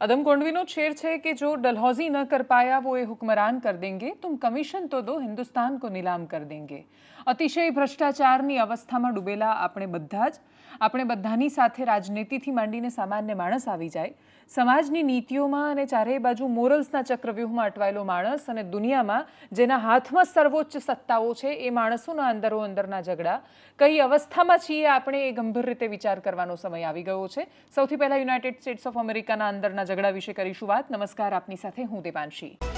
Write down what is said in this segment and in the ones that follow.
अदम गोंडविनो शेर छे कि जो डलहौजी न कर पाया वो ये हुक्मरान कर देंगे तुम कमीशन तो दो हिंदुस्तान को નીલામ કર દેંગે અતિશય ભ્રષ્ટાચારની અવસ્થામાં ડૂબેલા આપણે બધા જ આપણે બધાની સાથે રાજનીતિથી માંડીને સામાન્ય માણસ આવી જાય. સમાજની નીતિઓમાં અને ચારેય બાજુ મોરલ્સના ચક્રવ્યૂહમાં અટવાયેલો માણસ અને દુનિયામાં જેના હાથમાં સર્વોચ્ચ સત્તાઓ છે એ માણસોના અંદરો અંદરના ઝઘડા. કઈ અવસ્થામાં છીએ આપણે એ ગંભીર રીતે વિચાર કરવાનો સમય આવી ગયો છે. સૌથી પહેલા યુનાઇટેડ સ્ટેટ્સ ઓફ અમેરિકાના અંદરના ઝઘડા વિશે કરીશું વાત. નમસ્કાર, આપની સાથે હું દેવાંશી.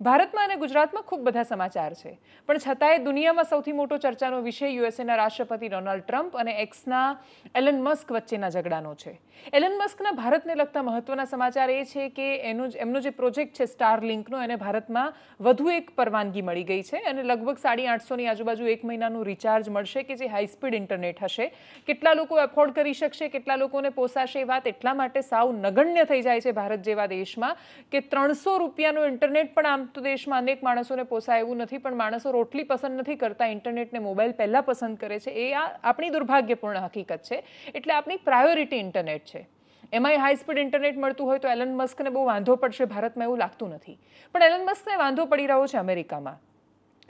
ભારતમાં અને ગુજરાતમાં ખૂબ બધા સમાચાર છે. પણ છતાંય દુનિયામાં સૌથી મોટો ચર્ચાનો વિષય યુએસએના રાષ્ટ્રપતિ ડોનાલ્ડ ટ્રમ્પ અને એક્સના એલન મસ્ક વચ્ચેના ઝઘડાનો છે. એલન મસ્કના ભારતને લગતા મહત્વના સમાચાર એ છે કે એનો એમનો જે પ્રોજેક્ટ છે સ્ટાર લિંકનો એને ભારતમાં વધુ એક પરવાનગી મળી ગઈ છે અને લગભગ સાડી આઠસોની આજુબાજુ એક મહિનાનું રિચાર્જ મળશે કે જે હાઈ સ્પીડ ઇન્ટરનેટ હશે. કેટલા લોકો એફોર્ડ કરી શકશે, કેટલા લોકોને પોસાશે એ વાત એટલા માટે સાવ નગણ્ય થઈ જાય છે ભારત જેવા દેશમાં કે ત્રણસો રૂપિયાનું ઇન્ટરનેટ પણ આમ તો દેશમાં અનેક માણસોને પોસાય એવું નથી, પણ માણસો રોટલી પસંદ નથી કરતા, ઇન્ટરનેટને મોબાઈલ પહેલાં પસંદ કરે છે. એ આ આપણી દુર્ભાગ્યપૂર્ણ હકીકત છે. એટલે આપણી પ્રાયોરિટી ઇન્ટરનેટ છે. એમાંય હાઈ સ્પીડ ઇન્ટરનેટ મળતું હોય તો એલન મસ્કને બહુ વાંધો પડશે, ભારતમાં એવું લાગતું નથી. પણ એલન મસ્કને વાંધો પડી રહ્યો છે અમેરિકામાં.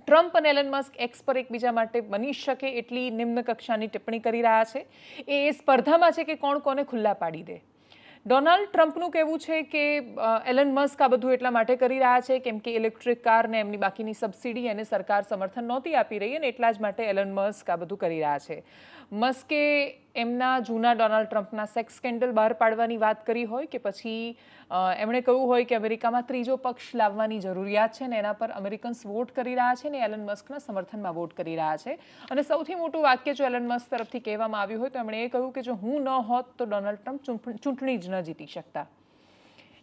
ટ્રમ્પ અને એલન મસ્ક એક્સ પર એકબીજા માટે બની શકે એટલી નિમ્ન કક્ષાની ટિપ્પણી કરી રહ્યા છે. એ સ્પર્ધામાં છે કે કોણ કોને ખુલ્લા પાડી દે. ડોનાલ્ડ ટ્રમ્પનું કહેવું છે કે એલન મસ્ક આ બધું એટલા માટે કરી રહ્યા છે કેમ કે ઇલેક્ટ્રિક કારને એમની બાકીની સબસિડી અને સરકાર સમર્થન નહોતી આપી રહી અને એટલા જ માટે એલન મસ્ક આ બધું કરી રહ્યા છે. મસ્કે એમના જૂના ડોનાલ્ડ ટ્રમ્પના સેક્સ સ્કેન્ડલ બહાર પાડવાની વાત કરી હોય કે પછી એમણે કહ્યું હોય કે અમેરિકામાં ત્રીજો પક્ષ લાવવાની જરૂરિયાત છે ને એના પર અમેરિકન્સ વોટ કરી રહ્યા છે ને એલન મસ્કના સમર્થનમાં વોટ કરી રહ્યા છે. અને સૌથી મોટું વાક્ય જો એલન મસ્ક તરફથી કહેવામાં આવ્યું હોય તો એમણે એ કહ્યું કે જો હું ન હોત તો ડોનાલ્ડ ટ્રમ્પ ચૂંટણી જ ન જીતી શકતા.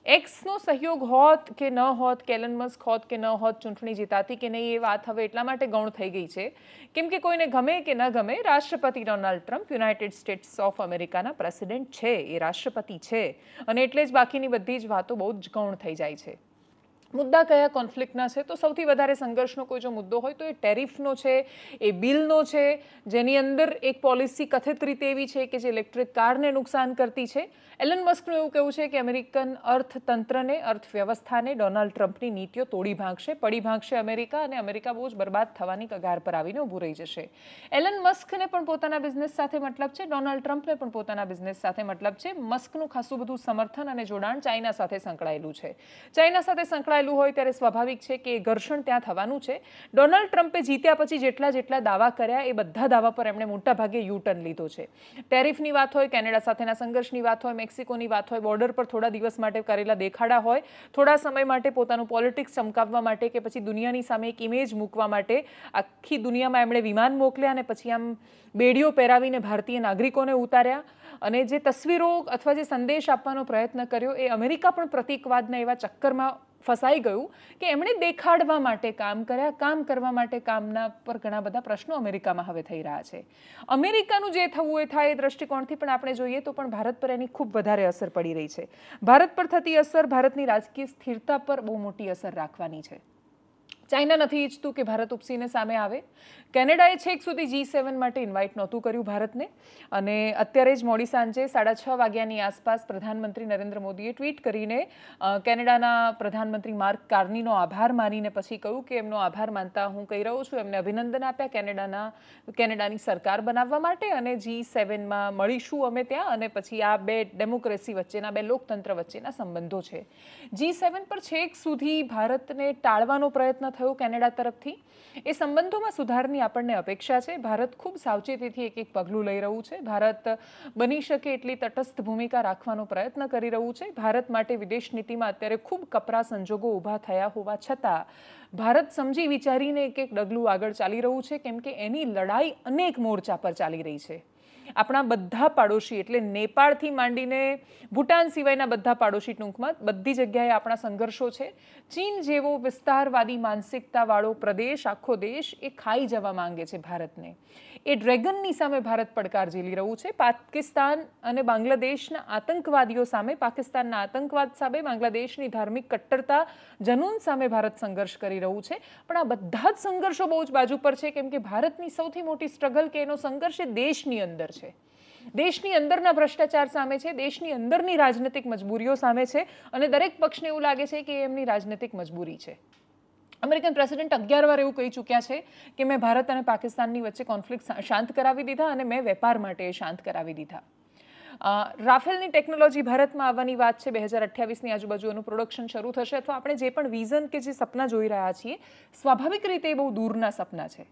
એક્સનો સહયોગ હોત કે ન હોત, કેલન મસ્ક હોત કે ન હોત, ચૂંટણી જીતાતી કે નહીં એ વાત હવે એટલા માટે ગૌણ થઈ ગઈ છે. કેમ કે કોઈને ગમે કે ન ગમે, રાષ્ટ્રપતિ Donald Trump United States of અમેરિકાના પ્રેસિડેન્ટ છે. એ રાષ્ટ્રપતિ છે. અને એટલે જ બાકીની બધી જ વાતો બહુ જ ગૌણ થઈ જાય છે. મુદ્દા કયા કોન્ફ્લિક્ટના છે? તો સૌથી વધારે સંઘર્ષનો કોઈ જો મુદ્દો હોય તો એ ટેરિફનો છે, એ બિલનો છે, જેની અંદર એક પોલિસી કથિત રીતે એવી છે કે જે ઇલેક્ટ્રિક કારને નુકસાન કરતી છે. એલન મસ્કનું એવું કહેવું છે કે અમેરિકન અર્થતંત્રને, અર્થવ્યવસ્થાને ડોનાલ્ડ ટ્રમ્પની નીતિઓ તોડી ભાંગશે, પડી ભાંગશે અમેરિકા અને અમેરિકા બહુ જ બરબાદ થવાની કગાર પર આવીને ઊભું રહી જશે. એલન મસ્કને પણ પોતાના બિઝનેસ સાથે મતલબ છે, ડોનાલ્ડ ટ્રમ્પને પણ પોતાના બિઝનેસ સાથે મતલબ છે, મસ્કનું ખાસું બધું સમર્થન અને જોડાણ ચાઇના સાથે સંકળાયેલું છે. ચાઇના સાથે સંકળાયેલું હોય ત્યારે સ્વાભાવિક છે કે ઘર્ષણ ત્યાં થવાનું છે. ડોનાલ્ડ ટ્રમ્પે જીત્યા પછી જેટલા જેટલા દાવા કર્યા, એ બધા દાવા પર એમણે મોટા ભાગે યુટર્ન લીધો છે. ટેરિફની વાત હોય, કેનેડા સાથેના સંઘર્ષની વાત હોય, મેક્સિકોની વાત હોય, બોર્ડર પર થોડા દિવસ માટે કરેલા દેખાડા હોય, થોડા સમય માટે પોતાનું પોલિટિક્સ ચમકાવવા માટે કે પછી દુનિયાની સામે એક ઇમેજ મૂકવા માટે આખી દુનિયામાં એમણે વિમાન મોકલ્યા અને પછી આમ બેડીઓ પહેરાવીને ભારતીય નાગરિકોને ઉતાર્યા. અને જે તસવીરો અથવા જે સંદેશ આપવાનો પ્રયત્ન કર્યો, એ અમેરિકા પણ પ્રતિકવાદના એવા ચક્કરમાં ફસાઈ ગયું કે એમણે દેખાડવા માટે કામ કર્યા, કામ કરવા માટે કામના પર ઘણા બધા પ્રશ્નો અમેરિકામાં હવે થઈ રહ્યા છે. અમેરિકાનું જે થવું એ થાય એ દ્રષ્ટિકોણથી પણ આપણે જોઈએ તો પણ ભારત પર એની ખૂબ વધારે અસર પડી રહી છે. ભારત પર થતી અસર ભારતની રાજકીય સ્થિરતા પર બહુ મોટી અસર રાખવાની છે. ચાઇના નથી ઈચ્છતું કે ભારત ઉપસીને સામે આવે. કેનેડાએ છેક સુધી જી સેવન માટે ઇન્વાઇટ નહોતું કર્યું ભારતને. અને અત્યારે જ મોડી સાંજે સાડા છ વાગ્યાની આસપાસ પ્રધાનમંત્રી નરેન્દ્ર મોદીએ ટ્વીટ કરીને કેનેડાના પ્રધાનમંત્રી માર્ક કાર્નીનો આભાર માનીને પછી કહ્યું કે એમનો આભાર માનતા હું કહી રહ્યો છું. એમને અભિનંદન આપ્યા કેનેડાના, કેનેડાની સરકાર બનાવવા માટે અને જી સેવનમાં મળીશું અમે ત્યાં અને પછી આ બે ડેમોક્રેસી વચ્ચેના, બે લોકતંત્ર વચ્ચેના સંબંધો છે. જી સેવન પર છેક સુધી ભારતને ટાળવાનો પ્રયત્ન થયો કેનેડા તરફથી. એ સંબંધોમાં સુધારની આપણને અપેક્ષા છે. ભારત ખૂબ સાવચેતીથી એક એક પગલું લઈ રહ્યું છે. ભારત બની શકે એટલી તટસ્થ ભૂમિકા રાખવાનો પ્રયત્ન કરી રહ્યું છે. ભારત માટે વિદેશ નીતિમાં અત્યારે ખૂબ કપરા સંજોગો ઊભા થયા હોવા છતાં, ભારત સમજી વિચારીને એક એક ડગલું આગળ ચાલી રહ્યું છે. કેમ કે એની લડાઈ અનેક મોરચા પર ચાલી રહી છે. આપણા બધા પાડોશી, એટલે નેપાળથી માંડીને ભૂટાન સિવાયના બધા પાડોશી ટૂંકમાં, બધી જગ્યાએ આપણા સંઘર્ષો છે. ચીન જેવો વિસ્તારવાદી માનસિકતાવાળો પ્રદેશ, આખો દેશ એ ખાઈ જવા માંગે છે ભારતને. એ ડ્રેગનની સામે ભારત પડકાર ઝીલી રહ્યું છે. પાકિસ્તાન અને બાંગ્લાદેશના આતંકવાદીઓ સામે, પાકિસ્તાનના આતંકવાદ સામે, બાંગ્લાદેશની ધાર્મિક કટ્ટરતા જનૂન સામે ભારત સંઘર્ષ કરી રહ્યું છે. પણ આ બધા જ સંઘર્ષો બહુ જ બાજુ પર છે, કેમ કે ભારતની સૌથી મોટી સ્ટ્રગલ કે એનો સંઘર્ષ એ દેશની અંદર છે. દેશની અંદરના ભ્રષ્ટાચાર સામે છે, દેશની અંદરની રાજનૈતિક મજબૂરીઓ સામે છે અને દરેક પક્ષને એવું લાગે છે કે એમની રાજનૈતિક મજબૂરી છે. અમેરિકન પ્રેસિડેન્ટ અગિયાર વાર એવું કહી ચૂક્યા છે કે મેં ભારત અને પાકિસ્તાનની વચ્ચે કોન્ફ્લિક્ટ શાંત કરાવી દીધા અને મેં વેપાર માટે શાંત કરાવી દીધા. રાફેલની ટેકનોલોજી ભારતમાં આવવાની વાત છે. બે હજાર અઠ્યાવીસની આજુબાજુ એનું પ્રોડક્શન શરૂ થશે અથવા આપણે જે પણ વિઝન કે જે સપના જોઈ રહ્યા છીએ, સ્વાભાવિક રીતે એ બહુ દૂરના સપના છે.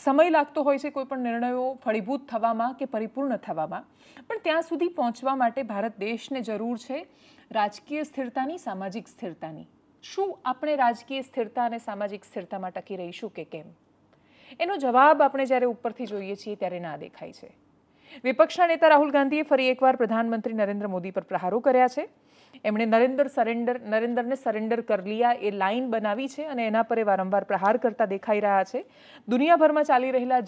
સમય લાગતો હોય છે કોઈ પણ નિર્ણયો ફળીભૂત થવામાં કે પરિપૂર્ણ થવામાં. પણ ત્યાં સુધી પહોંચવા માટે ભારત દેશને જરૂર છે રાજકીય સ્થિરતાની, સામાજિક સ્થિરતાની. શું આપણે રાજકીય સ્થિરતા અને સામાજિક સ્થિરતામાં ટકી રહીશું કે કેમ? એનો જવાબ આપણે જ્યારે ઉપરથી જોઈએ છીએ ત્યારે ના દેખાય છે. વિપક્ષના નેતા રાહુલ ગાંધીએ ફરી એકવાર પ્રધાનમંત્રી નરેન્દ્ર મોદી પર પ્રહારો કર્યા છે. એમણે નરેન્દ્ર સરેન્ડર, નરેન્દ્રને સરેન્ડર કર લિયા એ લાઇન બનાવી છે અને એના પર એ વારંવાર પ્રહાર કરતા દેખાઈ રહ્યા છે. દુનિયાભરમાં ચાલી રહેલા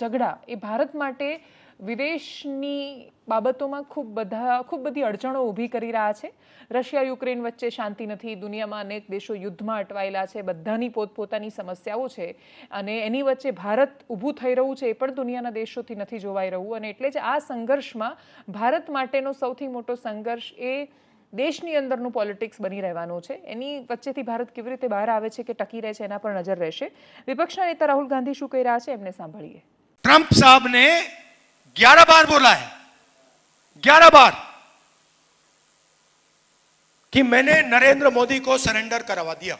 ઝઘડા એ ભારત માટે વિદેશની બાબતોમાં ખૂબ બધા ખૂબ બધી અડચણો ઊભી કરી રહ્યા છે. રશિયા, યુક્રેન વચ્ચે શાંતિ નથી. દુનિયામાં અનેક દેશો યુદ્ધમાં અટવાયેલા છે. બધાની પોતપોતાની સમસ્યાઓ છે અને એની વચ્ચે ભારત ઊભું થઈ રહ્યું છે એ પણ દુનિયાના દેશોથી નથી જોવાઈ રહ્યું. અને એટલે જ આ સંઘર્ષમાં ભારત માટેનો સૌથી મોટો સંઘર્ષ એ દેશની અંદરનું પોલિટિક્સ બની રહેવાનું છે. એની વચ્ચેથી ભારત કેવી રીતે બહાર આવે છે કે ટકી રહે છે એના પર નજર રહેશે. વિપક્ષના નેતા રાહુલ ગાંધી શું કહી રહ્યા છે એમને સાંભળીએ. ટ્રમ્પ સાહેબને 11 बार बोला है। 11 बार। कि मैंने नरेंद्र मोदी को सरेंडर करवा दिया।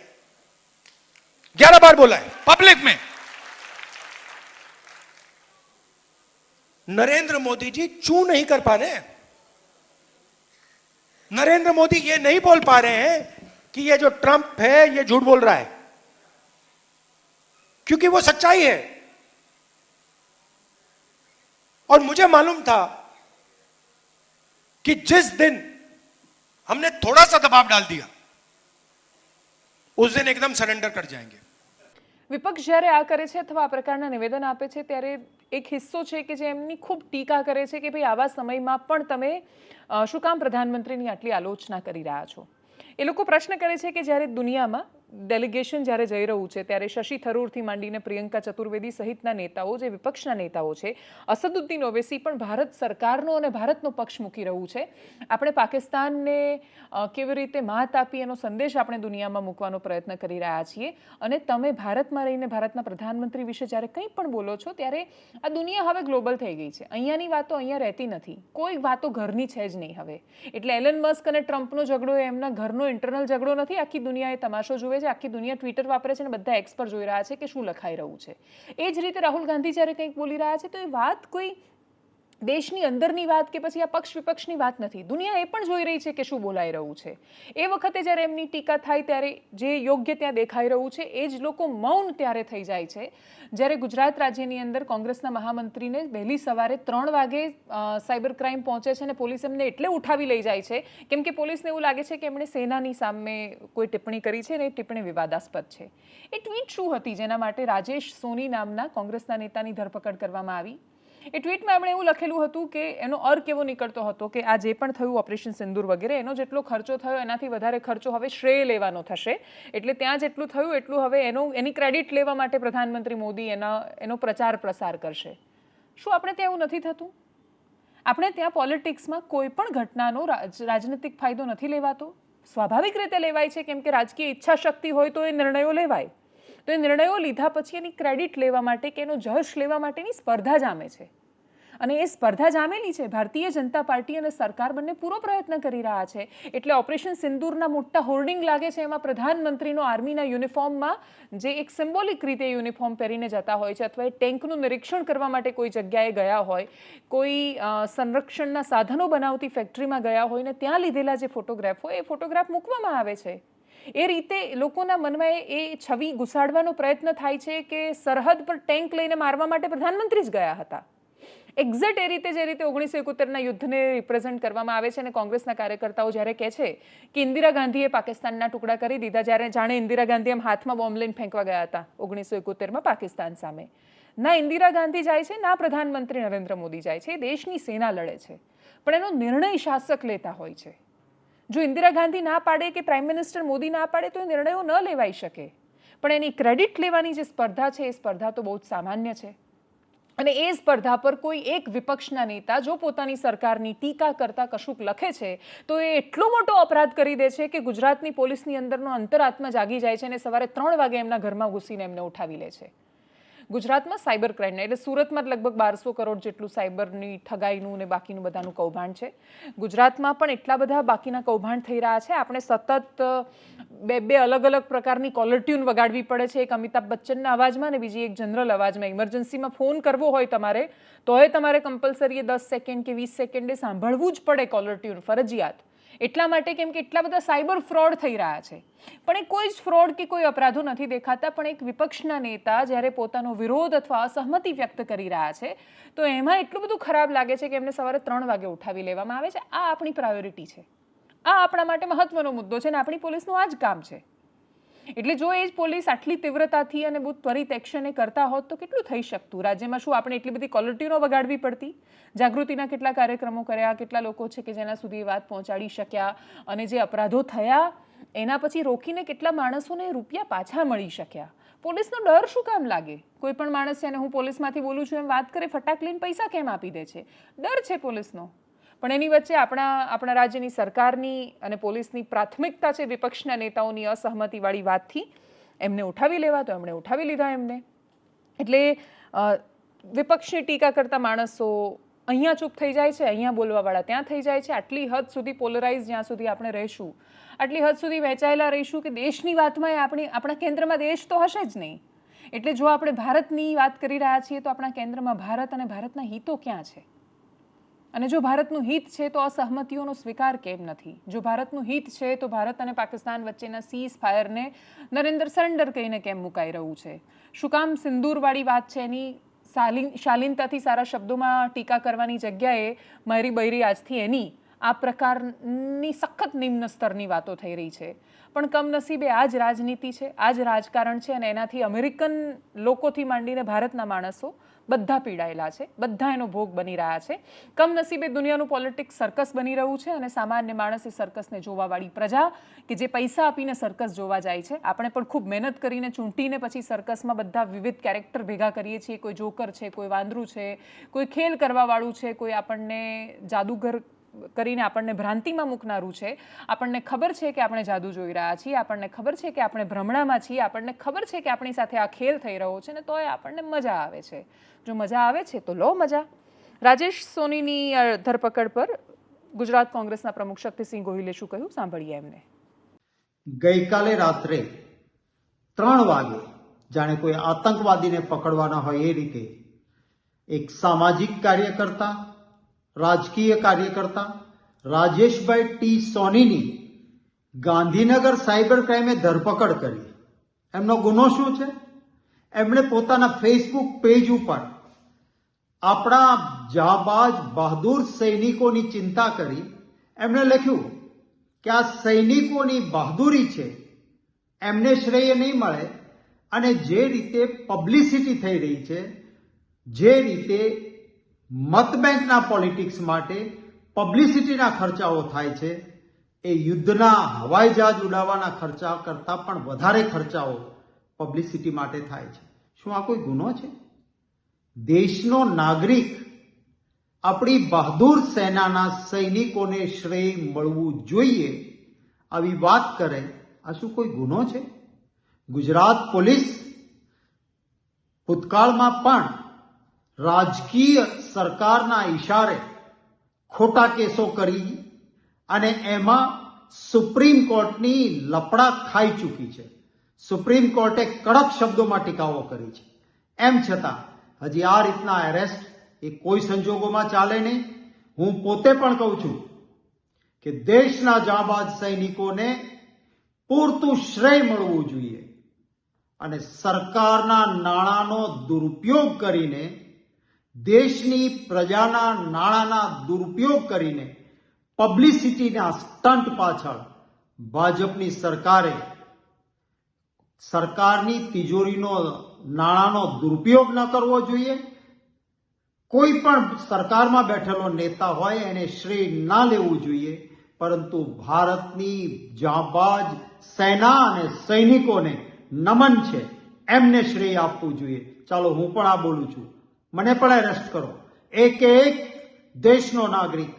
11 बार बोला है पब्लिक में। नरेंद्र मोदी जी चू नहीं कर पा रहे हैं। नरेंद्र मोदी ये नहीं बोल पा रहे हैं कि ये जो ट्रंप है ये झूठ बोल रहा है। क्योंकि वो सच्चाई है। और मुझे मालूम था कि जिस दिन हमने थोड़ा सा दबाव डाल दिया उस दिन एकदम सरेंडर कर जाएंगे વિપક્ષ જ્યારે આ કરે છે અથવા આ પ્રકારના નિવેદન આપે છે ત્યારે એક હિસ્સો છે કે જે એમની ખૂબ ટીકા કરે છે કે ભાઈ આવા સમયમાં પણ તમે અ, શું કામ પ્રધાનમંત્રીની આટલી આલોચના કરી રહ્યા છો એ લોકો પ્રશ્ન કરે છે કે જ્યારે દુનિયામાં ડેલિગેશન જ્યારે જઈ રહ્યું છે, ત્યારે શશી થરૂરથી માંડીને પ્રિયંકા ચતુર્વેદી સહિતના નેતાઓ જે વિપક્ષના નેતાઓ છે, અસદુદ્દીન ઓવેસી પણ ભારત સરકારનો અને ભારતનો પક્ષ મૂકી રહ્યું છે. આપણે પાકિસ્તાનને કેવી રીતે માત આપી એનો સંદેશ આપણે દુનિયામાં મૂકવાનો પ્રયત્ન કરી રહ્યા છીએ. અને તમે ભારતમાં રહીને ભારતના પ્રધાનમંત્રી વિશે જ્યારે કંઈ પણ બોલો છો, ત્યારે આ દુનિયા હવે ગ્લોબલ થઈ ગઈ છે. અહીંયાની વાતો અહીંયા રહેતી નથી. કોઈ વાતો ઘરની છે જ નહીં હવે. એટલે એલન મસ્ક અને ટ્રમ્પનો ઝઘડો એમના ઘરનો ઇન્ટરનલ ઝઘડો નથી. આખી દુનિયાએ તમાશો જુએ છે, આખી દુનિયા ટ્વિટર વાપરે છે અને બધા એક્સ જોઈ રહ્યા છે કે શું લખાઈ રહ્યું છે. એ જ રીતે રાહુલ ગાંધી જ્યારે કંઈક બોલી રહ્યા છે, તો એ વાત કોઈ દેશની અંદરની વાત કે પછી આ પક્ષ વિપક્ષની વાત નથી. દુનિયા એ પણ જોઈ રહી છે કે શું બોલાઈ રહ્યું છે. એ વખતે જ્યારે એમની ટીકા થાય ત્યારે જે યોગ્ય ત્યાં દેખાઈ રહ્યું છે, એ જ લોકો મૌન ત્યારે થઈ જાય છે. જ્યારે ગુજરાત રાજ્યની અંદર કોંગ્રેસના મહામંત્રીને વહેલી સવારે ત્રણ વાગે સાયબર ક્રાઇમ પહોંચે છે અને પોલીસ એમને એટલે ઉઠાવી લઈ જાય છે, કેમ કે પોલીસને એવું લાગે છે કે એમણે સેનાની સામે કોઈ ટિપ્પણી કરી છે અને એ ટિપ્પણી વિવાદાસ્પદ છે. એ ટ્વીટ શું હતી જેના માટે રાજેશ સોની નામના કોંગ્રેસના નેતાની ધરપકડ કરવામાં આવી? એ ટ્વીટમાં એમણે એવું લખેલું હતું કે એનો અર્ક એવો નીકળતો હતો કે આ જે પણ થયું ઓપરેશન સિંદૂર વગેરે, એનો જેટલો ખર્ચો થયો એનાથી વધારે ખર્ચો હવે શ્રેય લેવાનો થશે. એટલે ત્યાં જેટલું થયું એટલું હવે એનો, એની ક્રેડિટ લેવા માટે પ્રધાનમંત્રી મોદી એના, એનો પ્રચાર પ્રસાર કરશે. શું આપણે ત્યાં એવું નથી થતું? આપણે ત્યાં પોલિટિક્સમાં કોઈ પણ ઘટનાનો રાજ- રાજનીતિક ફાયદો નથી લેવાતો. સ્વાભાવિક રીતે લેવાય છે, કેમ કે રાજકીય ઈચ્છા શક્તિ હોય તો એ નિર્ણયો લેવાય. તો એ નિર્ણયો લીધા પછી એની ક્રેડિટ લેવા માટે કે એનો જશ લેવા માટેની સ્પર્ધા જામે છે. અને એ સ્પર્ધા જામેલી છે. ભારતીય જનતા પાર્ટી અને સરકાર બંને પૂરો પ્રયત્ન કરી રહ્યા છે. એટલે ઓપરેશન સિંદૂરના મોટા હોર્ડિંગ લાગે છે. એમાં પ્રધાનમંત્રીનો આર્મીના યુનિફોર્મમાં જે એક સિમ્બોલિક રીતે યુનિફોર્મ પહેરીને જતા હોય છે અથવા એ ટેન્કનું નિરીક્ષણ કરવા માટે કોઈ જગ્યાએ ગયા હોય, કોઈ સંરક્ષણના સાધનો બનાવતી ફેક્ટરીમાં ગયા હોય ને ત્યાં લીધેલા જે ફોટોગ્રાફ હોય, એ ફોટોગ્રાફ મૂકવામાં આવે છે. એ રીતે લોકોના મનમાં એ છવી ઘુસાડવાનો પ્રયત્ન થાય છે કે સરહદ પર ટેન્ક લઈને મારવા માટે પ્રધાનમંત્રી જ ગયા હતા. એક્ઝેક્ટ એ રીતે જે રીતે ઓગણીસો એકોતેરના યુદ્ધને રિપ્રેઝેન્ટ કરવામાં આવે છે અને કોંગ્રેસના કાર્યકર્તાઓ જ્યારે કહે છે કે ઇન્દિરા ગાંધીએ પાકિસ્તાનના ટુકડા કરી દીધા, જ્યારે જાણે ઇન્દિરા ગાંધી એમ હાથમાં બોમ્બ લઈને ફેંકવા ગયા હતા ઓગણીસો એકોતેરમાં પાકિસ્તાન સામે. ના ઇન્દિરા ગાંધી જાય છે, ના પ્રધાનમંત્રી નરેન્દ્ર મોદી જાય છે દેશની સેના લડે છે. પણ એનો નિર્ણય શાસક લેતા હોય છે. જો ઇન્દિરા ગાંધી ના પાડે કે પ્રાઇમ મિનિસ્ટર મોદી ના પાડે, તો એ નિર્ણયો ન લેવાઈ શકે. પણ એની ક્રેડિટ લેવાની જે સ્પર્ધા છે, એ સ્પર્ધા તો બહુ જ સામાન્ય છે. અને એ સ્પર્ધા પર કોઈ એક વિપક્ષના નેતા જો પોતાની સરકારની ટીકા કરતા કશુંક લખે છે, તો એ એટલો મોટો અપરાધ કરી દે છે કે ગુજરાતની પોલીસની અંદરનો અંતરાત્મા જાગી જાય છે અને સવારે ત્રણ વાગે એમના ઘરમાં ઘૂસીને એમને ઉઠાવી લે છે. ગુજરાતમાં સાયબર ક્રાઇમને એટલે સુરતમાં લગભગ બારસો કરોડ જેટલું સાયબરની ઠગાઈનું ને બાકીનું બધાનું કૌભાંડ છે. ગુજરાતમાં પણ એટલા બધા બાકીના કૌભાંડ થઈ રહ્યા છે. આપણે સતત બે બે અલગ અલગ પ્રકારની કોલર ટ્યુન વગાડવી પડે છે. એક અમિતાભ બચ્ચનના અવાજમાં ને બીજી એક જનરલ અવાજમાં. ઇમરજન્સીમાં ફોન કરવો હોય તમારે, તોય તમારે કમ્પલસરી દસ સેકન્ડ કે વીસ સેકન્ડે સાંભળવું જ પડે કોલર ટ્યુન ફરજિયાત. એટલા માટે કેમ કે એટલા બધા સાયબર ફ્રોડ થઈ રહ્યા છે. પણ એ કોઈ જ ફ્રોડ કે કોઈ અપરાધો નથી દેખાતા, પણ એક વિપક્ષના નેતા જ્યારે પોતાનો વિરોધ અથવા અસહમતિ વ્યક્ત કરી રહ્યા છે, તો એમાં એટલું બધું ખરાબ લાગે છે કે એમને સવારે ત્રણ વાગે ઉઠાવી લેવામાં આવે છે. આ આપણી પ્રાયોરિટી છે. આ આપણા માટે મહત્વનો મુદ્દો છે અને આપણી પોલીસનું આ જ કામ છે. એટલે જો એ જ પોલીસ આટલી તીવ્રતાથી અને બહુ ત્વરિત એક્શન એ કરતા હોત, તો કેટલું થઈ શકતું? રાજ્યમાં શું આપણે એટલી બધી ક્વોલિટીનો વગાડવી પડતી? જાગૃતિના કેટલા કાર્યક્રમો કર્યા, કેટલા લોકો છે કે જેના સુધી વાત પહોંચાડી શક્યા? અને જે અપરાધો થયા, એના પછી રોકીને કેટલા માણસોને રૂપિયા પાછા મળી શક્યા? પોલીસનો ડર શું કામ લાગે? કોઈ પણ માણસ છે અને હું પોલીસમાંથી બોલું છું એમ વાત કરે, ફટાક પૈસા કેમ આપી દે છે? ડર છે પોલીસનો. પણ એની વચ્ચે આપણા આપણા રાજ્યની સરકારની અને પોલીસની પ્રાથમિકતા છે વિપક્ષના નેતાઓની અસહમતિવાળી વાતથી એમને ઉઠાવી લેવા, તો એમણે ઉઠાવી લીધા એમને. એટલે વિપક્ષની ટીકા કરતા માણસો અહીંયા ચૂપ થઈ જાય છે, અહીંયા બોલવાવાળા ત્યાં થઈ જાય છે. આટલી હદ સુધી પોલરાઇઝ જ્યાં સુધી આપણે રહીશું, આટલી હદ સુધી વહેંચાયેલા રહીશું કે દેશની વાતમાં એ આપણી, આપણા કેન્દ્રમાં દેશ તો હશે જ નહીં. એટલે જો આપણે ભારતની વાત કરી રહ્યા છીએ, તો આપણા કેન્દ્રમાં ભારત અને ભારતના હિતો ક્યાં છે? અને જો ભારતનું હિત છે તો અસહમતિઓનો સ્વીકાર કેમ નથી? જો ભારતનું હિત છે તો ભારત અને પાકિસ્તાન વચ્ચેના સીઝ ફાયરને નરેન્દ્ર સરેન્ડર કહીને કેમ મુકાઈ રહ્યું છે? શું કામ સિંદૂરવાળી વાત છે એની? શાલીન, શાલીનતાથી સારા શબ્દોમાં ટીકા કરવાની જગ્યાએ મારી બૈરી આજથી એની આ પ્રકારની સખત નિમ્ન સ્તરની વાતો થઈ રહી છે. પણ કમનસીબે આ જ રાજનીતિ છે, આ જ રાજકારણ છે અને એનાથી અમેરિકન લોકોથી માંડીને ભારતના માણસો બધા પીડાયેલા છે, બધા એનો ભોગ બની રહ્યા છે. કમનસીબે દુનિયાનું પોલિટિક્સ સર્કસ બની રહ્યું છે અને સામાન્ય માણસ એ સર્કસને જોવાવાળી પ્રજા કે જે પૈસા આપીને સર્કસ જોવા જાય છે. આપણે પણ ખૂબ મહેનત કરીને ચૂંટીને પછી સર્કસમાં બધા વિવિધ કેરેક્ટર ભેગા કરીએ છીએ. કોઈ જોકર છે, કોઈ વાંદરું છે, કોઈ ખેલ કરવાવાળું છે, કોઈ આપણને જાદુગર કરીને આપણને ભ્રાંતિમાં મૂકનારું છે. આપણને ખબર છે કે આપણે જાદુ જોઈ રહ્યા છીએ. આપણને ખબર છે કે આપણે ભ્રમણામાં છીએ. આપણને ખબર છે કે આપણી સાથે આ ખેલ થઈ રહ્યો છે ને તોય આપણને મજા આવે છે. જો મજા આવે છે તો લો મજા. રાજેશ સોનીની ધરપકડ પર ગુજરાત કોંગ્રેસના પ્રમુખ શક્તિસિંહ ગોહિલે શું કહ્યું? સાંભળીએ એમને. ગઈકાલે રાત્રે ત્રણ વાગે જાણે કોઈ આતંકવાદીને પકડવાના હોય એ રીતે એક સામાજિક કાર્યકર્તા રાજકીય કાર્યકર્તા રાજેશભાઈ ટી સોનીની ગાંધીનગર સાયબર ક્રાઇમે ધરપકડ કરી. એમનો ગુનો શું છે? એમણે પોતાના ફેસબુક પેજ ઉપર આપણા જાબાજ બહાદુર સૈનિકોની ચિંતા કરી. એમણે લખ્યું કે આ સૈનિકોની બહાદુરી છે, એમને શ્રેય નહીં મળે અને જે રીતે પબ્લિસિટી થઈ રહી છે, જે રીતે મત બેંકના પોલિટિક્સ માટે પબ્લિસિટીના ખર્ચાઓ થાય છે. એ યુદ્ધના હવાઈ જહાજ ઉડાવવાના ખર્ચા કરતાં પણ વધારે ખર્ચાઓ પબ્લિસિટી માટે થાય છે. શું આ કોઈ ગુનો છે? દેશનો નાગરિક આપણી બહાદુર સેનાના સૈનિકોને શ્રેય મળવું જોઈએ આવી વાત કરે, આ શું કોઈ ગુનો છે? ગુજરાત પોલીસ ભૂતકાળમાં પણ રાજકીય સરકારના ઈશારે ખોટા કેસો કરી અને એમાં સુપ્રીમ કોર્ટની લપડા ખાઈ ચૂકી છે. સુપ્રીમ કોર્ટે કડક શબ્દોમાં ટીકાઓ કરી છે. એમ છતાં, હજી આ રીતના એરેસ્ટ એ કોઈ સંજોગોમાં ચાલે નહીં. હું પોતે પણ કહું છું કે દેશના જાબાજ સૈનિકોને પૂરતું શ્રેય મળવું જોઈએ અને સરકારના નાણાંનો દુરુપયોગ કરીને દેશની પ્રજાના નાણાંના દુરુપયોગ કરીને પબ્લિસિટીના સ્ટન્ટ પાછળ ભાજપની સરકારે સરકારની તિજોરીનો નાણાંનો દુરુપયોગ ન કરવો જોઈએ. કોઈ પણ સરકારમાં બેઠેલો નેતા હોય એને શ્રેય ના લેવું જોઈએ, પરંતુ ભારતની જાબાજ સેના અને સૈનિકોને નમન છે, એમને શ્રેય આપવું જોઈએ. ચાલો હું પણ આ બોલું છું. મને પણ એરેસ્ટ કરો. એક એક દેશનો નાગરિક,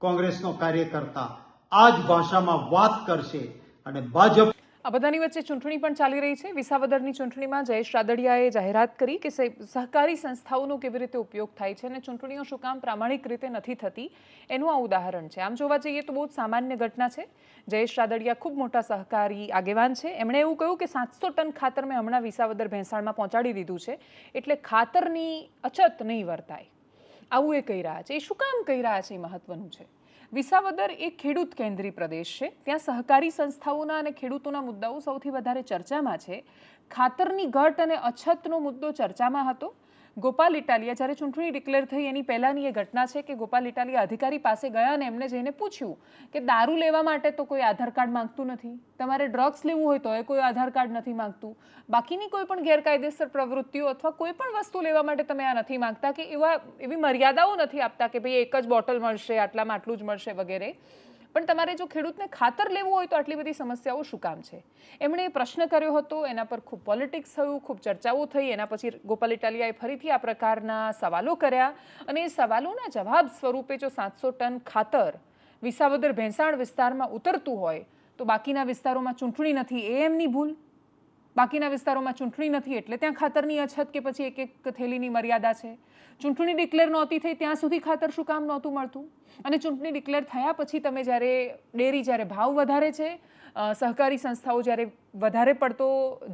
કોંગ્રેસનો કાર્યકર્તા આ જ ભાષામાં વાત કરશે અને ભાજપ આ બધાની વચ્ચે ચૂંટણી પણ ચાલી રહી છે. વિસાવદરની ચૂંટણીમાં જયેશ રાદડિયાએ જાહેરાત કરી કે સહકારી સંસ્થાઓનો કેવી રીતે ઉપયોગ થાય છે અને ચૂંટણીઓ શું કામ પ્રામાણિક રીતે નથી થતી, એનું આ ઉદાહરણ છે. આમ જોવા જઈએ તો બહુ જ સામાન્ય ઘટના છે. જયેશ રાદડિયા ખૂબ મોટા સહકારી આગેવાન છે. એમણે એવું કહ્યું કે સાતસો ટન ખાતર મેં હમણાં વિસાવદર ભેંસાણમાં પહોંચાડી દીધું છે, એટલે ખાતરની અછત નહીં વર્તાય. આવું એ કહી રહ્યા છે. એ શું કામ કહી રહ્યા છે? એ મહત્વનું છે. વિસાવદર એ ખેડૂત કેન્દ્રી પ્રદેશ છે. ત્યાં સહકારી સંસ્થાઓના અને ખેડૂતોના મુદ્દાઓ સૌથી વધારે ચર્ચામાં છે. ખાતરની ઘટ અને અછતનો મુદ્દો ચર્ચામાં હતો. ગોપાલ ઇટાલિયા, જ્યારે ચૂંટણી ડિક્લેર થઈ, એની પહેલાંની એ ઘટના છે કે ગોપાલ ઇટાલિયા અધિકારી પાસે ગયા અને એમને જઈને પૂછ્યું કે દારૂ લેવા માટે તો કોઈ આધાર કાર્ડ માંગતું નથી. તમારે ડ્રગ્સ લેવું હોય તો એ કોઈ આધાર કાર્ડ નથી માંગતું. બાકીની કોઈ પણ ગેરકાયદેસર પ્રવૃત્તિઓ અથવા કોઈ પણ વસ્તુ લેવા માટે તમે આ નથી માંગતા કે એવા એવી મર્યાદાઓ નથી આપતા કે ભાઈ એક જ બોટલ મળશે, આટલામાં આટલું જ મળશે વગેરે. પણ તમારે જો ખેડૂતને ખાતર લેવું હોય તો આટલી બધી સમસ્યાઓ શું કામ છે? એમણે પ્રશ્ન કર્યો હતો, એના પર ખૂબ પોલિટિક્સ થયું, ખૂબ ચર્ચાઓ થઈ, એના પછી ગોપાલ ઇટાલિયાએ ફરીથી આ પ્રકારના સવાલો કર્યા અને એ સવાલોના જવાબ સ્વરૂપે જો સાતસો ટન ખાતર વિસાવદર ભેંસાણ વિસ્તારમાં ઉતરતું હોય, તો બાકીના વિસ્તારોમાં ચૂંટણી નથી, એ એમની ભૂલ? બાકીના વિસ્તારોમાં ચૂંટણી નથી એટલે ત્યાં ખાતરની અછત કે પછી એક એક થેલીની મર્યાદા છે? ચૂંટણી ડિક્લેર નહોતી થઈ, ત્યાં સુધી ખાતર શું કામ નહોતું મળતું? અને ચૂંટણી ડિક્લેર થયા પછી તમે જ્યારે ડેરી જ્યારે ભાવ વધારે છે સહકારી સંસ્થાઓ જ્યારે વધારે પડતો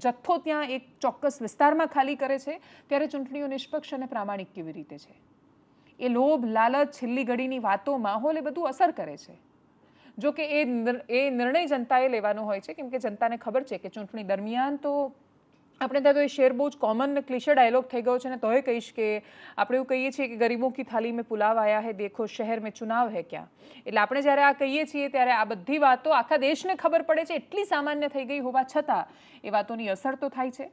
જથ્થો ત્યાં એક ચોક્કસ વિસ્તારમાં ખાલી કરે છે, ત્યારે ચૂંટણીઓ નિષ્પક્ષ અને પ્રામાણિક કેવી રીતે છે? એ લોભ, લાલચ, છેલ્લી ઘડીની વાતો, માહોલ એ બધું અસર કરે છે. જો કે એ એ નિર્ણય જનતાએ લેવાનો હોય છે, કેમ કે જનતાને ખબર છે કે ચૂંટણી દરમિયાન તો આપણે ત્યાં તો એ શેર બહુ જ કોમન ક્લિશે ડાયલોગ થઈ ગયો છે ને તોય કહીશ કે આપણે એવું કહીએ છીએ કે ગરીબો કી થાલી મેં પુલાવ આયા હે, દેખો શહેર મેં ચુનાવ હે ક્યાં. એટલે આપણે જ્યારે આ કહીએ છીએ ત્યારે આ બધી વાતો આખા દેશને ખબર પડે છે, એટલી સામાન્ય થઈ ગઈ હોવા છતાં એ વાતોની અસર તો થાય છે.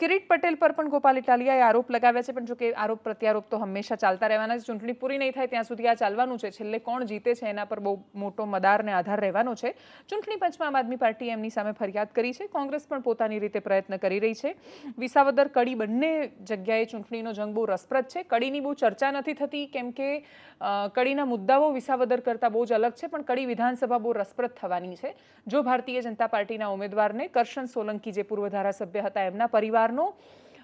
કિરીટ પટેલ પર પણ ગોપાલ ઇટાલિયાએ આરોપ લગાવ્યા છે, પણ જો કે આરોપ પ્રત્યારોપ તો હંમેશા ચાલતા રહેવાના છે. ચૂંટણી પૂરી નહીં થાય ત્યાં સુધી આ ચાલવાનું છે. છેલ્લે કોણ જીતે છે એના પર બહુ મોટો મદારને આધાર રહેવાનો છે. ચૂંટણી પંચમાં આમ આદમી પાર્ટીએ એમની સામે ફરિયાદ કરી છે. કોંગ્રેસ પણ પોતાની રીતે પ્રયત્ન કરી રહી છે. વિસાવદર કડી બંને જગ્યાએ ચૂંટણીનો જંગ બહુ રસપ્રદ છે. કડીની બહુ ચર્ચા નથી થતી, કેમ કે કડીના મુદ્દાઓ વિસાવદર કરતાં બહુ જ અલગ છે, પણ કડી વિધાનસભા બહુ રસપ્રદ થવાની છે. જો ભારતીય જનતા પાર્ટીના ઉમેદવારને કરશન સોલંકી જે પૂર્વ ધારાસભ્ય હતા એમના પરિવારનો.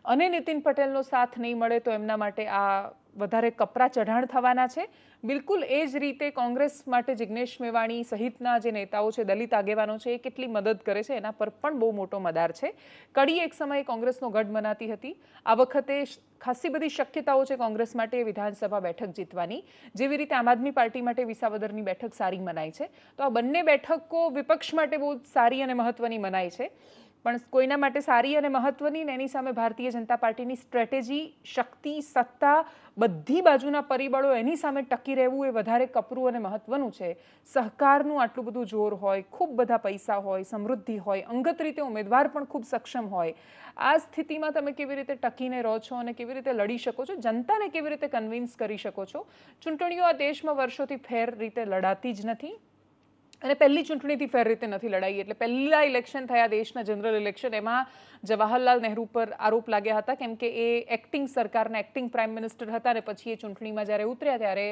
અને નીતિન પટેલનો સાથ નહીં મળે તો એમના માટે આ વધારે કપરા ચઢાણ થવાના છે. બિલકુલ એ જ રીતે કોંગ્રેસ માટે જિગ્નેશ મેવાણી સહિતના જે નેતાઓ છે, દલિત આગેવાનો છે, એ કેટલી મદદ કરે છે, એના પર પણ બહુ મોટો મદાર છે. કડી એક સમયે કોંગ્રેસનો ગઢ મનાતી હતી. આ વખતે ખાસી બધી શક્યતાઓ છે કોંગ્રેસ માટે વિધાનસભા બેઠક જીતવાની. જેવી રીતે આમ આદમી પાર્ટી માટે વિસાવદરની બેઠક સારી મનાય છે. તો આ બંને બેઠકો વિપક્ષ માટે બહુ સારી અને મહત્વની મનાય છે. પણ કોઈના માટે સારી અને મહત્વની ને એની સામે ભારતીય જનતા પાર્ટીની સ્ટ્રેટેજી, શક્તિ, સત્તા બધી બાજુના પરિબળો એની સામે ટકી રહેવું એ વધારે કપરું અને મહત્વનું છે. સહકારનું આટલું બધું જોર હોય, ખૂબ બધા પૈસા હોય, સમૃદ્ધિ હોય, અંગત રીતે ઉમેદવાર પણ ખૂબ સક્ષમ હોય. આ સ્થિતિમાં તમે કેવી રીતે ટકીને રહો છો અને કેવી રીતે લડી શકો છો? જનતાને કેવી રીતે કન્વિન્સ કરી શકો છો? ચૂંટણીઓ આ દેશમાં વર્ષોથી ફેર રીતે લડાતી જ નથી. અને પહેલી ચૂંટણીથી ફેર રીતે નથી લડાઈ એટલે પહેલા ઇલેક્શન થયા દેશના જનરલ ઇલેક્શન એમાં જવાહરલાલ નહેરુ પર આરોપ લાગ્યા હતા કેમ કે એ એક્ટિંગ સરકારના એક્ટિંગ પ્રાઇમ મિનિસ્ટર હતા અને પછી એ ચૂંટણીમાં જ્યારે ઉતર્યા ત્યારે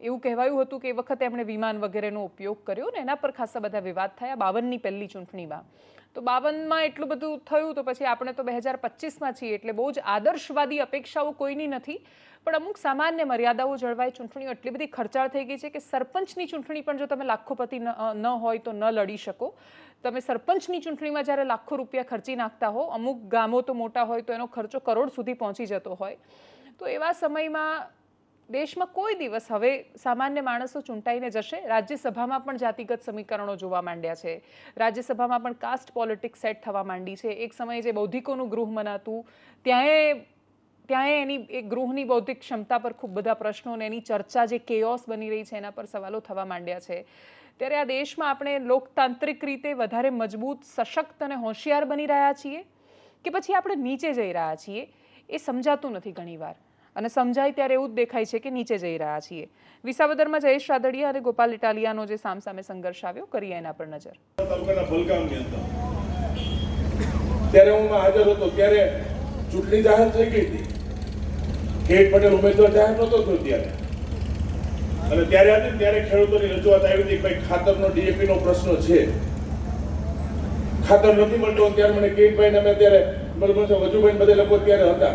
એવું કહેવાયું હતું કે એ વખતે એમણે વિમાન વગેરેનો ઉપયોગ કર્યો ને એના પર ખાસા બધા વિવાદ થયા બાવનની પહેલી ચૂંટણીમાં. તો બાવનમાં એટલું બધું થયું તો પછી આપણે તો બે હજાર પચીસમાં છીએ એટલે બહુ જ આદર્શવાદી અપેક્ષાઓ કોઈની નથી. પણ અમુક સામાન્ય મર્યાદાઓ જળવાય, ચૂંટણીઓ એટલી બધી ખર્ચાળ થઈ ગઈ છે કે સરપંચની ચૂંટણી પણ જો તમે લાખોપતિ ન હોય તો ન લડી શકો. તમે સરપંચની ચૂંટણીમાં જ્યારે લાખો રૂપિયા ખર્ચી નાખતા હો, અમુક ગામો તો મોટા હોય તો એનો ખર્ચો કરોડ સુધી પહોંચી જતો હોય. તો એવા સમયમાં દેશમાં કોઈ દિવસ હવે સામાન્ય માણસો ચૂંટાઈને જશે. રાજ્યસભામાં પણ જાતિગત સમીકરણો જોવા માંડ્યા છે. રાજ્યસભામાં પણ કાસ્ટ પોલિટિક્સ સેટ થવા માંડી છે. એક સમયે જે બૌદ્ધિકોનું ગૃહ મનાતું ત્યાંય ત્યાં એની, એ ગૃહની બૌદ્ધિક ક્ષમતા પર ખૂબ બધા પ્રશ્નો અને એની ચર્ચા જે કેઓસ બની રહી છે એના પર સવાલો થવા માંડ્યા છે. ત્યારે આ દેશમાં આપણે લોકતાંત્રિક રીતે વધારે મજબૂત, સશક્ત અને હોશિયાર બની રહ્યા છીએ કે પછી આપણે નીચે જઈ રહ્યા છીએ? એ સમજાતું નથી ઘણીવાર. અને સમજાય ત્યારે એવું જ દેખાય છે કે નીચે જઈ રહ્યા છીએ. વિસાવદરમાં જયેશ રાદડિયા અને ગોપાલ ઇટાલિયાનો જે સામસામે સંઘર્ષ આવ્યો, કરીએ એના પર નજર. ત્યારે હું હાજર હતો, ત્યારે ચૂંટણી જાહેર થઈ ગઈ હતી. કેટ પટેલ ઉમેદવાર જાહેર નહોતો થયો ત્યારે. અને ત્યારે હતી ત્યારે ખેડૂતોની રજૂઆત આવી હતી ભાઈ ખાતરનો ડીએપી નો પ્રશ્ન છે. ખાતર નથી મળતો ત્યારે મને કેટભાઈ અમે ત્યારે બરોબર વજુભાઈ બધે લોકો ત્યારે હતા.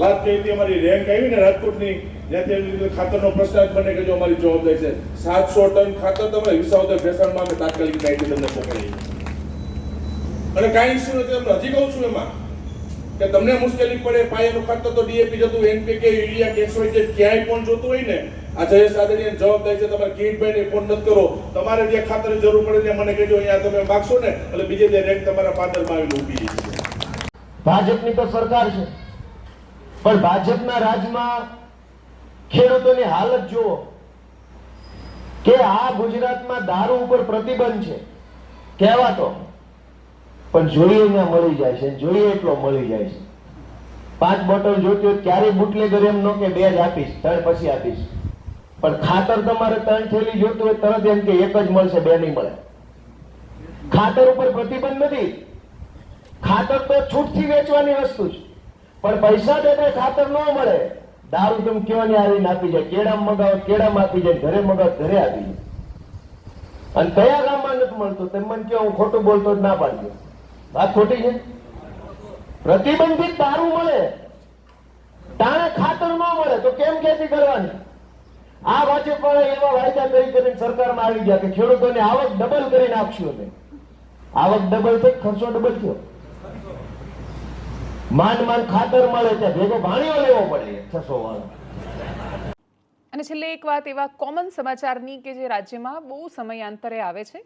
વાત કરી હતી અમારી રેન્ક આવી ને રાજકોટની, જ્યાંથી એવી રીતે ખાતરનો પ્રશ્ન બને કે જો અમારી જવાબદારી છે. સાતસો ટન ખાતર તમે વિસાવદર ભેસાણમાં અમે તાત્કાલિક કાઢી તમને પકડી અને કાંઈ ઇસ્યુ નથી તમને હજી કહું છું એમાં. કે તમને મુશ્કેલી પડે, પાયાનું ખાતર તો ડીએપી જતું એનપીકે યુરિયા કેસોય જે ક્યાંય પણ જોતું હોય ને, આ જયેશ આદડીની જવાબદારી છે, તમારે કિરીટભાઈને ફોન નથી કરો. તમારે જે ખાતર જરૂર પડે ત્યાં મને કહેજો, અહીંયા તમે માગશો ને, એટલે બીજે જે રેન્ક તમારા પાદરમાં આવીને ઊભી છે. ભાજપની તો સરકાર છે. પણ ભાજપના રાજમાં ખેડૂતોની હાલત જુઓ. કે આ ગુજરાતમાં દારૂ ઉપર પ્રતિબંધ છે. કહેવાતો. પણ જોઈએ ત્યાં મળી જાય છે. જોઈએ એટલો મળી જાય છે. પાંચ બોટલ જોતી હોય ક્યારેય બુટલેગર એમ ન કે બે જ આપીશ, ત્રણ પછી આપીશ. પણ ખાતર તમારે ત્રણ થેલી જોતું હોય તરત એમ કે એક જ મળશે, બે નહીં મળે. ખાતર ઉપર પ્રતિબંધ નથી. ખાતર તો છૂટથી વેચવાની વસ્તુ છે. પણ પૈસા દેતા ખાતર ન મળે. દારૂ તમે કેવાની આવીને આપી જાય. કેળામાં મગાવો કેળામાં આપી જાય. ઘરે મગાવો ઘરે આપી જાય. અને કયા ગામમાં નથી મળતું? તમે મને કહો, હું ખોટું બોલતો જ ના પાડજો વાત ખોટી છે? પ્રતિબંધિત દારૂ મળે તાણે ખાતર ન મળે, તો કેમ ખેતી કરવાની? આ ભાજપ વાળા એવા વાયદા કરી કરીને સરકારમાં આવી ગયા કે ખેડૂતોની આવક ડબલ કરીને આપશું અમે. આવક ડબલ થઈ, ખર્ચો ડબલ થયો. માંડ માંડ ખાતર મળે ત્યાં ભેગો ભાણીઓ લેવો પડે, છસો વાળો. અને છેલ્લે એક વાત એવા કોમન સમાચારની કે જે રાજ્યમાં બહુ સમયાંતરે આવે છે,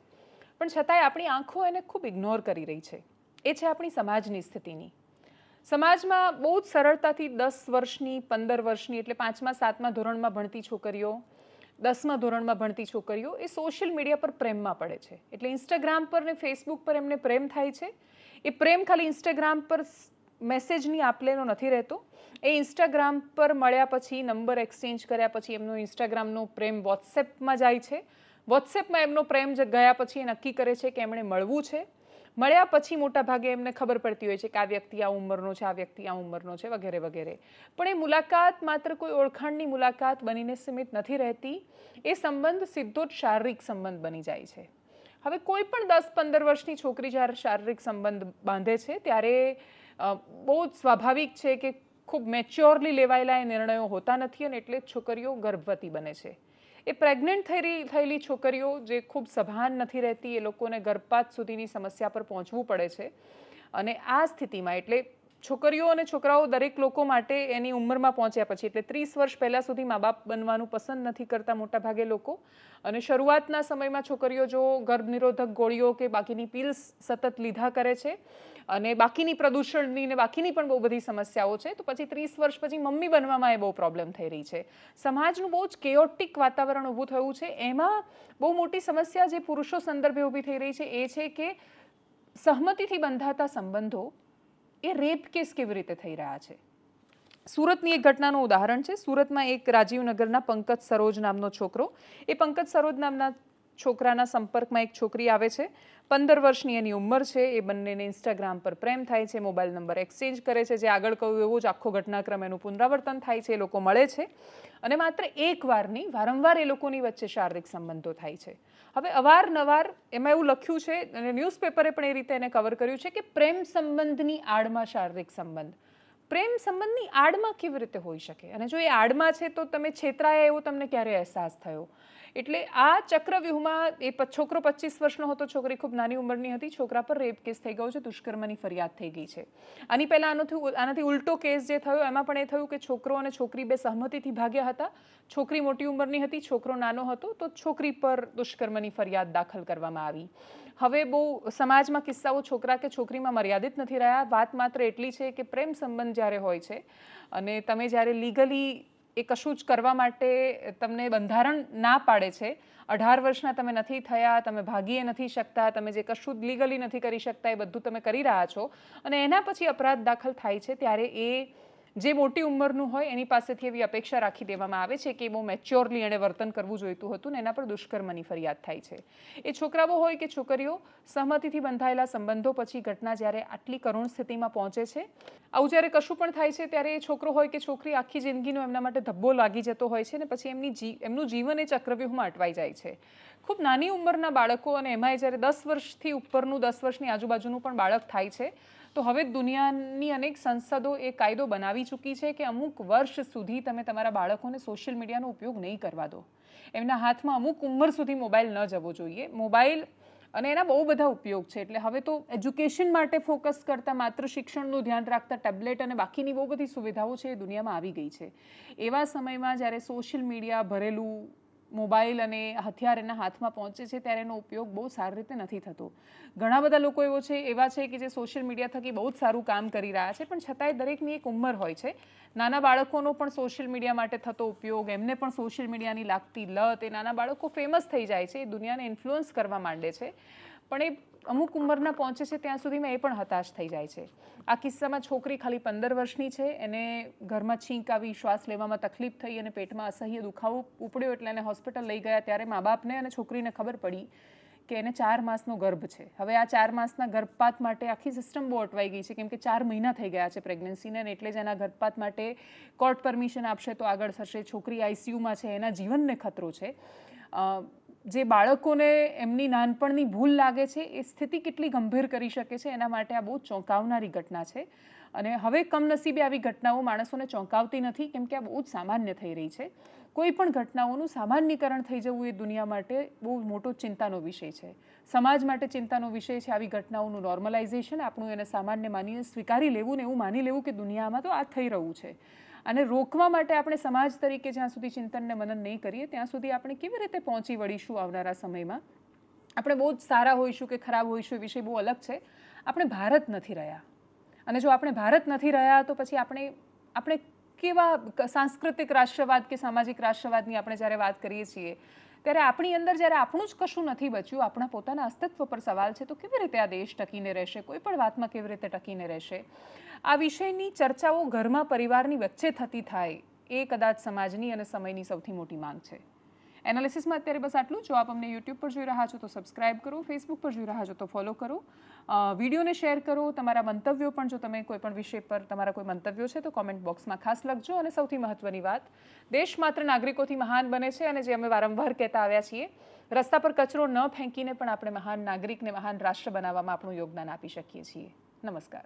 પણ છતાંય આપણી આંખો એને ખૂબ ઇગ્નોર કરી રહી છે. એ છે આપણી સમાજની સ્થિતિની. સમાજમાં બહુ જ સરળતાથી દસ વર્ષની, પંદર વર્ષની, એટલે પાંચમા, સાતમા ધોરણમાં ભણતી છોકરીઓ, દસમા ધોરણમાં ભણતી છોકરીઓ એ સોશિયલ મીડિયા પર પ્રેમમાં પડે છે. એટલે ઇન્સ્ટાગ્રામ પર ને ફેસબુક પર એમને પ્રેમ થાય છે. એ પ્રેમ ખાલી ઇન્સ્ટાગ્રામ પર મેસેજની આપલેનો નથી રહેતો. એ ઇન્સ્ટાગ્રામ પર મળ્યા પછી, નંબર એક્સચેન્જ કર્યા પછી એમનો ઇન્સ્ટાગ્રામનો પ્રેમ વોટ્સએપમાં જાય છે. વોટ્સએપમાં એમનો પ્રેમ ગયા પછી એ નક્કી કરે છે કે એમણે મળવું છે. મળ્યા પછી મોટા ભાગે એમને ખબર પડતી હોય છે કે આ વ્યક્તિ આ ઉંમરનો છે, આ વ્યક્તિ આ ઉંમરનો છે વગેરે વગેરે. પણ એ મુલાકાત માત્ર કોઈ ઓળખાણની મુલાકાત બનીને સીમિત નથી રહેતી. એ સંબંધ સીધો જ શારીરિક સંબંધ બની જાય છે. હવે કોઈ પણ દસ પંદર વર્ષની છોકરી જ્યારે શારીરિક સંબંધ બાંધે છે, ત્યારે બહુ જ સ્વાભાવિક છે કે ખૂબ મેચ્યોરલી લેવાયેલા એ નિર્ણયો હોતા નથી અને એટલે જ છોકરીઓ ગર્ભવતી બને છે. એ પ્રેગ્નન્ટ થયેલી થયેલી છોકરીઓ જે ખૂબ સભાન નથી રહેતી, એ લોકોને ગર્ભપાત સુધીની સમસ્યા પર પહોંચવું પડે છે. અને આ સ્થિતિમાં એટલે છોકરીઓ અને છોકરાઓ દરેક લોકો માટે એની ઉંમરમાં પહોંચ્યા પછી, એટલે ત્રીસ વર્ષ પહેલાં સુધી મા બાપ બનવાનું પસંદ નથી કરતા મોટાભાગે લોકો. અને શરૂઆતના સમયમાં છોકરીઓ જો ગર્ભનિરોધક ગોળીઓ કે બાકીની પિલ્સ સતત લીધા કરે છે અને બાકીની પ્રદૂષણની ને બાકીની પણ બહુ બધી સમસ્યાઓ છે, તો પછી ત્રીસ વર્ષ પછી મમ્મી બનવામાં એ બહુ પ્રોબ્લેમ થઈ રહી છે. સમાજનું બહુ જ કેઓટિક વાતાવરણ ઊભું થયું છે. એમાં બહુ મોટી સમસ્યા જે પુરુષો સંદર્ભે ઊભી થઈ રહી છે એ છે કે સહમતિથી બંધાતા સંબંધો એ રેપ કેસ કેવી રીતે થઈ રહ્યા છે? સુરતની એક ઘટનાનું ઉદાહરણ છે. સુરતમાં એક રાજીવનગરના પંકજ સરોજ નામનો છોકરો. એ પંકજ સરોજ નામના છોકરાના સંપર્કમાં એક છોકરી આવે છે. પંદર વર્ષની એની ઉંમર છે. એ બંનેને ઇન્સ્ટાગ્રામ પર પ્રેમ થાય છે. મોબાઈલ નંબર એક્સચેન્જ કરે છે. જે આગળ કહ્યું એવો જ આખો ઘટનાક્રમ એનું પુનરાવર્તન થાય છે. એ લોકો મળે છે. અને માત્ર એક વારની વારંવાર એ લોકોની વચ્ચે શારીરિક સંબંધો થાય છે. હવે અવારનવાર એમાં એવું લખ્યું છે અને ન્યૂઝપેપરે પણ એ રીતે એને કવર કર્યું છે કે પ્રેમ સંબંધની આડમાં શારીરિક સંબંધ. પ્રેમ સંબંધની આડમાં કેવી રીતે હોઈ શકે? અને જો એ આડમાં છે તો તમે છેતરાયા એવો તમને ક્યારે અહેસાસ થયો? એટલે આ ચક્રવ્યૂહમાં એ છોકરો પચીસ વર્ષનો હતો, છોકરી ખૂબ નાની ઉંમરની હતી, છોકરા પર રેપ કેસ થઈ ગયો છે, દુષ્કર્મની ફરિયાદ થઈ ગઈ છે. આની પહેલાં આનાથી આનાથી ઉલટો કેસ જે થયો, એમાં પણ એ થયું કે છોકરો અને છોકરી બે સહમતિથી ભાગ્યા હતા. છોકરી મોટી ઉંમરની હતી, છોકરો નાનો હતો, તો છોકરી પર દુષ્કર્મની ફરિયાદ દાખલ કરવામાં આવી. હવે બહુ સમાજમાં કિસ્સાઓ છોકરા કે છોકરીમાં મર્યાદિત નથી રહ્યા. વાત માત્ર એટલી છે કે પ્રેમ સંબંધ જ્યારે હોય છે અને તમે જ્યારે લીગલી એ કશું જ કરવા માટે તમને બંધારણ ના પાડે છે. અઢાર વર્ષના તમે નથી થયા, તમે ભાગીએ નથી શકતા, તમે જે કશું લીગલી નથી કરી શકતા, એ બધું તમે કરી રહ્યા છો. અને એના પછી અપરાધ દાખલ થાય છે ત્યારે એ જે મોટી ઉંમરનું હોય એની પાસેથી એવી અપેક્ષા રાખી દેવામાં આવે છે કે બહુ મેચ્યોરલી એણે વર્તન કરવું જોઈતું હતું ને એના પર દુષ્કર્મની ફરિયાદ થાય છે. એ છોકરાઓ હોય કે છોકરીઓ, સહમતિથી બંધાયેલા સંબંધો પછી ઘટના જ્યારે આટલી કરુણ સ્થિતિમાં પહોંચે છે, આવું જ્યારે કશું પણ થાય છે ત્યારે એ છોકરો હોય કે છોકરી આખી જિંદગીનો એમના માટે ધબ્બો લાગી જતો હોય છે ને પછી એમની જી, એમનું જીવન એ ચક્રવ્યૂહમાં અટવાઈ જાય છે. ખૂબ નાની ઉંમરના બાળકો અને એમાંય જ્યારે દસ વર્ષથી ઉપરનું, દસ વર્ષની આજુબાજુનું પણ બાળક થાય છે તો હવે દુનિયાની અનેક સંસદો એ કાયદો બનાવી ચૂકી છે કે અમુક વર્ષ સુધી તમે તમારા બાળકોને સોશિયલ મીડિયાનો ઉપયોગ નહીં કરવા દો. એમના હાથમાં અમુક ઉંમર સુધી મોબાઈલ ન જવો જોઈએ. મોબાઈલ અને એના બહુ બધા ઉપયોગ છે. એટલે હવે તો એજ્યુકેશન માટે ફોકસ કરતાં માત્ર શિક્ષણનું ધ્યાન રાખતા ટેબ્લેટ અને બાકીની બહુ બધી સુવિધાઓ છે એ દુનિયામાં આવી ગઈ છે. એવા સમયમાં જ્યારે સોશિયલ મીડિયા ભરેલું મોબાઈલ અને હથિયાર એના હાથમાં પહોંચે છે ત્યારે એનો ઉપયોગ બહુ સારી રીતે નથી થતો. ઘણા બધા લોકો એવો છે, એવા છે કે જે સોશિયલ મીડિયા થકી બહુ જ સારું કામ કરી રહ્યા છે, પણ છતાંય દરેકની એક ઉંમર હોય છે. નાના બાળકોનો પણ સોશિયલ મીડિયા માટે થતો ઉપયોગ, એમને પણ સોશિયલ મીડિયાની લાગતી લત, એ નાના બાળકો ફેમસ થઈ જાય છે, એ દુનિયાને ઇન્ફ્લુઅન્સ કરવા માંડે છે. પણ એ અમુક ઉંમરના પહોંચે છે, ત્યાં સુધીમાં એ પણ હતાશ થઈ જાય છે. આ કિસ્સામાં છોકરી ખાલી પંદર વર્ષની છે, એને ઘરમાં છીંક આવી શ્વાસ લેવામાં તકલીફ થઈ અને પેટમાં અસહ્ય દુખાવો ઉપડ્યો એટલે એને હોસ્પિટલ લઈ ગયા ત્યારે મા બાપને અને છોકરીને ખબર પડી કે એને ચાર માસનો ગર્ભ છે. હવે આ ચાર માસના ગર્ભપાત માટે આખી સિસ્ટમ બહુ અટવાઈ ગઈ છે, કેમ કે ચાર મહિના થઈ ગયા છે પ્રેગ્નન્સીને અને એટલે જ એના ગર્ભપાત માટે કોર્ટ પરમિશન આપશે તો આગળ થશે. છોકરી આઈસીયુમાં છે, એના જીવનને ખતરો છે. જે બાળકોને એમની નાનપણની ભૂલ લાગે છે, એ સ્થિતિ કેટલી ગંભીર કરી શકે છે, એના માટે આ બહુ ચોંકાવનારી ઘટના છે. અને હવે કમનસીબે આવી ઘટનાઓ માણસોને ચોંકાવતી નથી, કેમ કે આ બહુ જ સામાન્ય થઈ રહી છે. કોઈ પણ ઘટનાઓનું સામાન્યકરણ થઈ જવું એ દુનિયા માટે બહુ મોટો ચિંતાનો વિષય છે. સમાજ માટે ચિંતાનો વિષય છે આવી ઘટનાઓનું નોર્મલાઇઝેશન આપણું એને સામાન્ય માનીને સ્વીકારી લેવું ને એવું માની લેવું કે દુનિયામાં તો આ થઈ રહ્યું છે. અને રોકવા માટે આપણે સમાજ તરીકે જ્યાં સુધી ચિંતનને મનન નહીં કરીએ, ત્યાં સુધી આપણે કેવી રીતે પહોંચી વળીશું આવનારા સમયમાં? આપણે બહુ જ સારા હોઈશું કે ખરાબ હોઈશું એ વિષય બહુ અલગ છે. આપણે ભારત નથી રહ્યા. અને જો આપણે ભારત નથી રહ્યા, તો પછી આપણે આપણે કેવા સાંસ્કૃતિક રાષ્ટ્રવાદ કે સામાજિક રાષ્ટ્રવાદની આપણે જ્યારે વાત કરીએ છીએ ત્યારે આપણી અંદર જ્યારે આપણું જ કશું નથી બચ્યું, આપણા પોતાના અસ્તિત્વ પર સવાલ છે, તો કેવી રીતે આ દેશ ટકીને રહેશે? કોઈ પણ વાતમાં કેવી રીતે ટકીને રહેશે? આ વિષયની ચર્ચાઓ ઘરમાં પરિવારની વચ્ચે થતી થાય, એ કદાચ સમાજની અને સમયની સૌથી મોટી માંગ છે. એનાલિસિસમાં અત્યારે બસ આટલું જો. આપ અમને યુટ્યુબ પર જોઈ રહ્યા છો તો સબસ્ક્રાઇબ કરો ફેસબુક પર જોઈ રહ્યા છો તો ફોલો કરો વિડીયોને શેર કરો, તમારા મંતવ્યો પણ જો તમે કોઈ પણ વિષય પર તમારા કોઈ મંતવ્યો છે તો કોમેન્ટ બોક્સમાં ખાસ લખજો અને સૌથી મહત્વની વાત, દેશ માત્ર નાગરિકોથી મહાન બને છે અને જે અમે વારંવાર કહેતા આવ્યા છીએ, રસ્તા પર કચરો ન ફેંકીને પણ આપણે મહાન નાગરિકને મહાન રાષ્ટ્ર બનાવવામાં આપણું યોગદાન આપી શકીએ છીએ. નમસ્કાર.